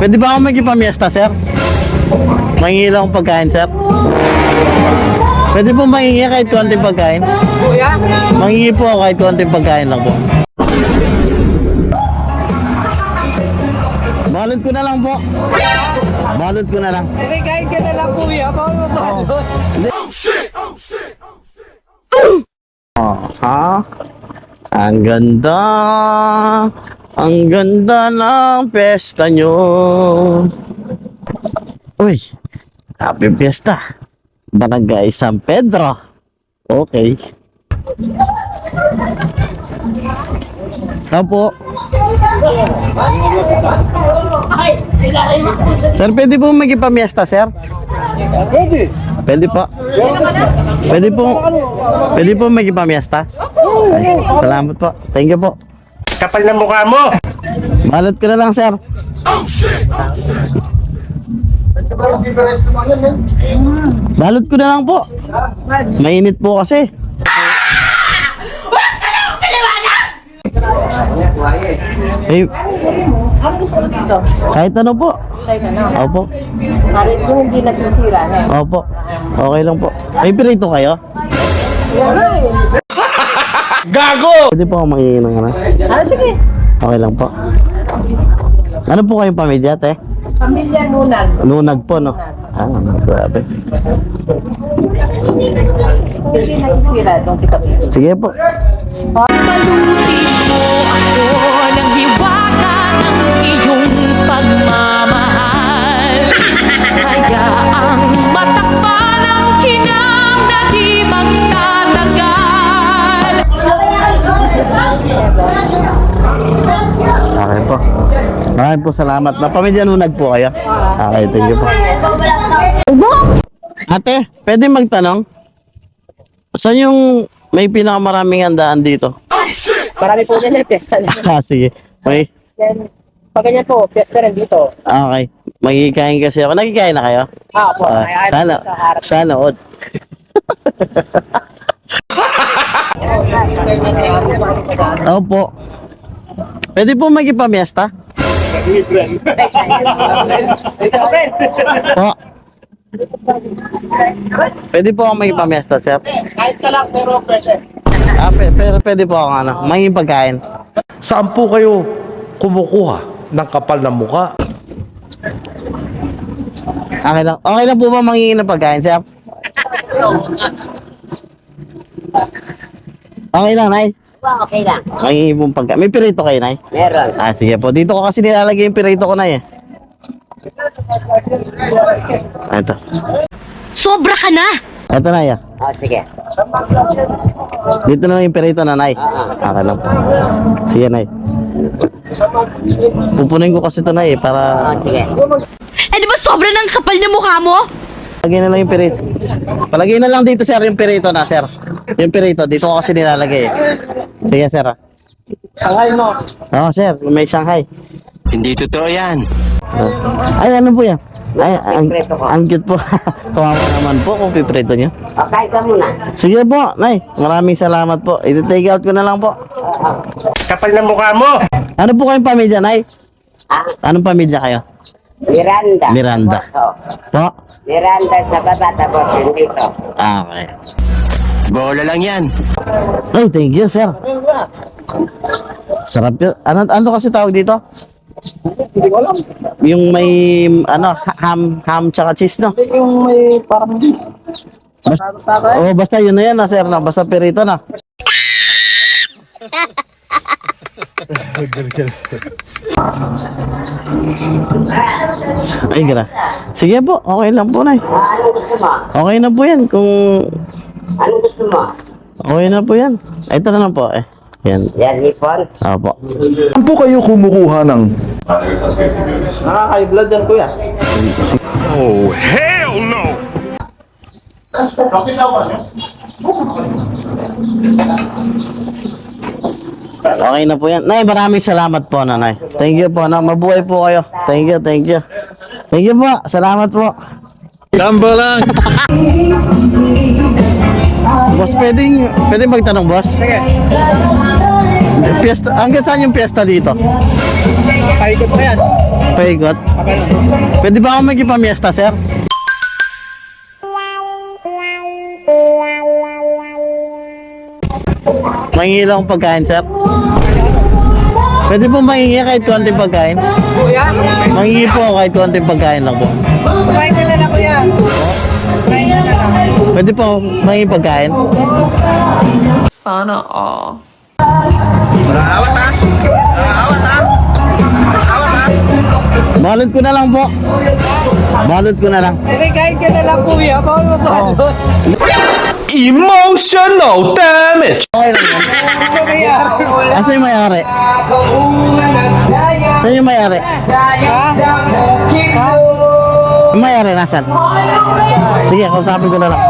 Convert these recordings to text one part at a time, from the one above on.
Pwede ba ako magipamiesta, sir? Mangingi lang akong pagkain, sir. Pwede po mangingi kahit konting pagkain? Kuya? Mangingi po ako kahit konting pagkain lang po. Balot ko na lang po. Balot ko na lang. Hindi, kahit ka na lang kuya. Baka mabalot. Oh, ha? Ang ganda. Ang ganda ng pesta nyo. Uy, happy fiesta. Barangay San Pedro. Okay. Apo. Sir, pwede po magipamiesta, sir? Pwede. Pwede po. Pwede po. Pwede po magipamiesta? Ay, salamat po. Thank you po. Kapal na mukha mo! Balot ko na lang, sir. Balot ko na lang po. Mainit po kasi. Eh, kahit ano po. Kahit ano. Opo. Kahit yung hindi nasisira na eh. Opo. Okay lang po. May pirito kayo? Eh. Gago! Pwede po ako mangingi ng ano? Ah, sige. Okay lang po. Ano po kayong pamilya, te? Pamilya Nunag. Nunag po, no? Ah, grabe. Sige po. Palutin mo ako ng hiwaga ng iyong pagmamahal Kaya ang matakpan Maraming po salamat. Na pamilya Nunag po kayo. Okay, thank you po. Ate, pwede magtanong? Saan yung may pinakamaraming handaan dito? Marami po dyan eh, pesta na. Ah, sige. Okay. Then, pag ganyan po, pesta rin dito. Okay. Magkikain kasi ako. Nagkikain na kayo? Ah, po. Ah, ay, sana, sa harap. sana, od. Opo. Pwede po magipamiesta? Po. Pwede po ako magipamiesta, sir? Kahit ka lang, pero pwede. Ah, pe- pero pwede po ako ano, manging pagkain. Saan po kayo kumukuha ng kapal na mukha? Okay lang. Okay lang po ba mangingin ng pagkain, sir? Okay lang, Nay. Okay lang. Mangingin pong pagkain. May pirito kayo, Nay? Meron. Ah, sige po. Dito ko kasi nilalagay yung pirito ko, Nay. Eh. Ah, Ito. Sobra ka na! Ito, Nay. ah. Oh, sige. Dito na lang yung pirito na, Nay. Okay lang po. Sige, Nay. Pupunin ko kasi ito, Nay, eh, para... sige. Eh di ba sobra ng kapal na mukha mo? Palagay na lang yung pirito. Palagay na lang dito, sir, yung pirito na, sir. Yung pirito, dito ko kasi nilalagay. eh. Sige, sir. ah. Sangay mo. Oo, sir. May Shanghai. Hindi totoo yan. Ah. Ay, ano po yan? Ay, ang, ang cute po. Kawawa naman po kung piprito nyo. Okay ka muna. Sige po, Nay. Maraming salamat po. Ito-take out ko na lang po. Kapal na mukha mo! Ano po kayong pamilya, Nay? Ah, Anong pamilya kayo? Miranda. Miranda. Po? Miranda sa baba, tapos yung dito. Ah, okay. Bola lang yan. Ay, thank you, sir. Sarap yun. Ano, ano kasi tawag dito? Hindi ko alam. Yung may, ano, ha- ham, ham tsaka cheese, no? Yung may parang... Basta, oh, basta yun na yan, na, sir, na. Basta perito, na. Ay, gra. Sige po, okay lang po, Nay. Ah? Okay na po yan. Kung Anong gusto mo? okay na po yan. Ito na lang po, eh. Yan. Yan, hipon. Opo. Saan po kayo kumukuha ng Nakaka-blood yan, kuya. Oh, hell no! Okay na po yan. Nay, maraming salamat po, nanay. Thank you po, na. Mabuhay po kayo. Thank you, thank you. Thank you po. Salamat po. Gamba lang. pwedeng, pwedeng magtanong, boss? Sige. Piyesta, hanggang saan yung piyesta dito? Paikot na yan. Paikot. Pwede ba ako magipamiesta, sir? Mangingi lang pagkain, sir. Pwede po mangingi kahit konting pagkain? Kuya? Mangingi po kahit konting pagkain lang po. Kumain ka na lang kuya. Pwede po mangingi pagkain? Sana all. Balot ko na lang po. Balot ko na lang. Hindi, kain ka na lang kuya. Bawal mo ba? Emotional damage! Okay lang yan. Asa yung may-ari? Saan yung may-ari? Ha? Ha? May-ari, nasan? Sige, kausapin ko na lang.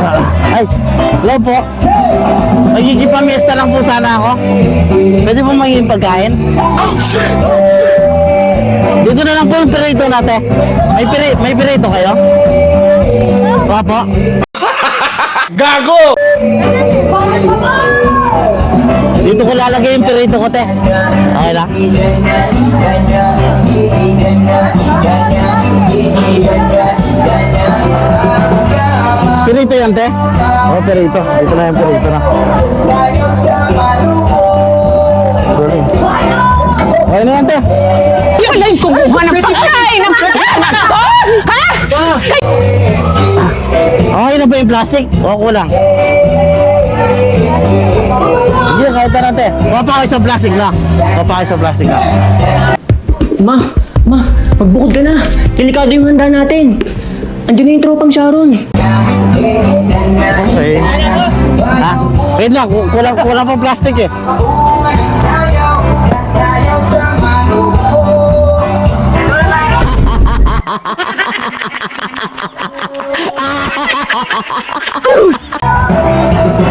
Ah, Ay, hello po. Magigipamiesta lang po sana ako. Pwede po magiging pagkain? Dito na lang po yung pirito natin. May, piri, may pirito kayo? Opo. Gago! Dito ko lalagay yung pirito ko, te. Okay lang? Pirito yan, te? Oo, oh, pirito. Dito na yung pirito na. Okay na yan, te. Yung kumuha ng pagkain ng pagkain ko! Ha? Okay na ba yung plastic? O kulang? Hindi, kahit na te. Papa kayo sa plastic na. Papa kayo sa plastic na. Ma, ma, magbukod ka na. Delikado yung handa natin. Andiyan na yung tropang Sharon. Okay. Ha? Wait lang, ku- kulang, kulang pang plastic eh.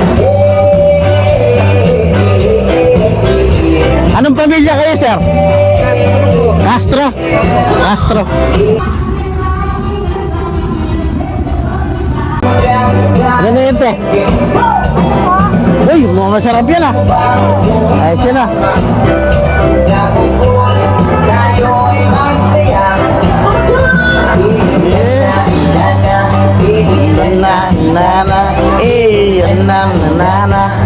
Anong pamilya kayo, sir? Castro. Castro. Ano na yun, te? Uy, mukhang masarap yan ah. Ayos yan ah. Na na na eh na na na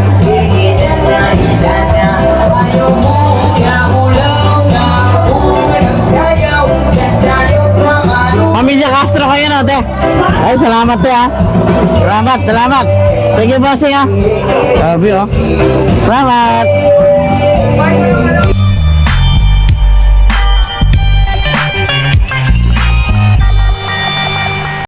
Ay, salamat te ha. Salamat, salamat. Thank you bossing ah. ha. Sabi oh. Salamat.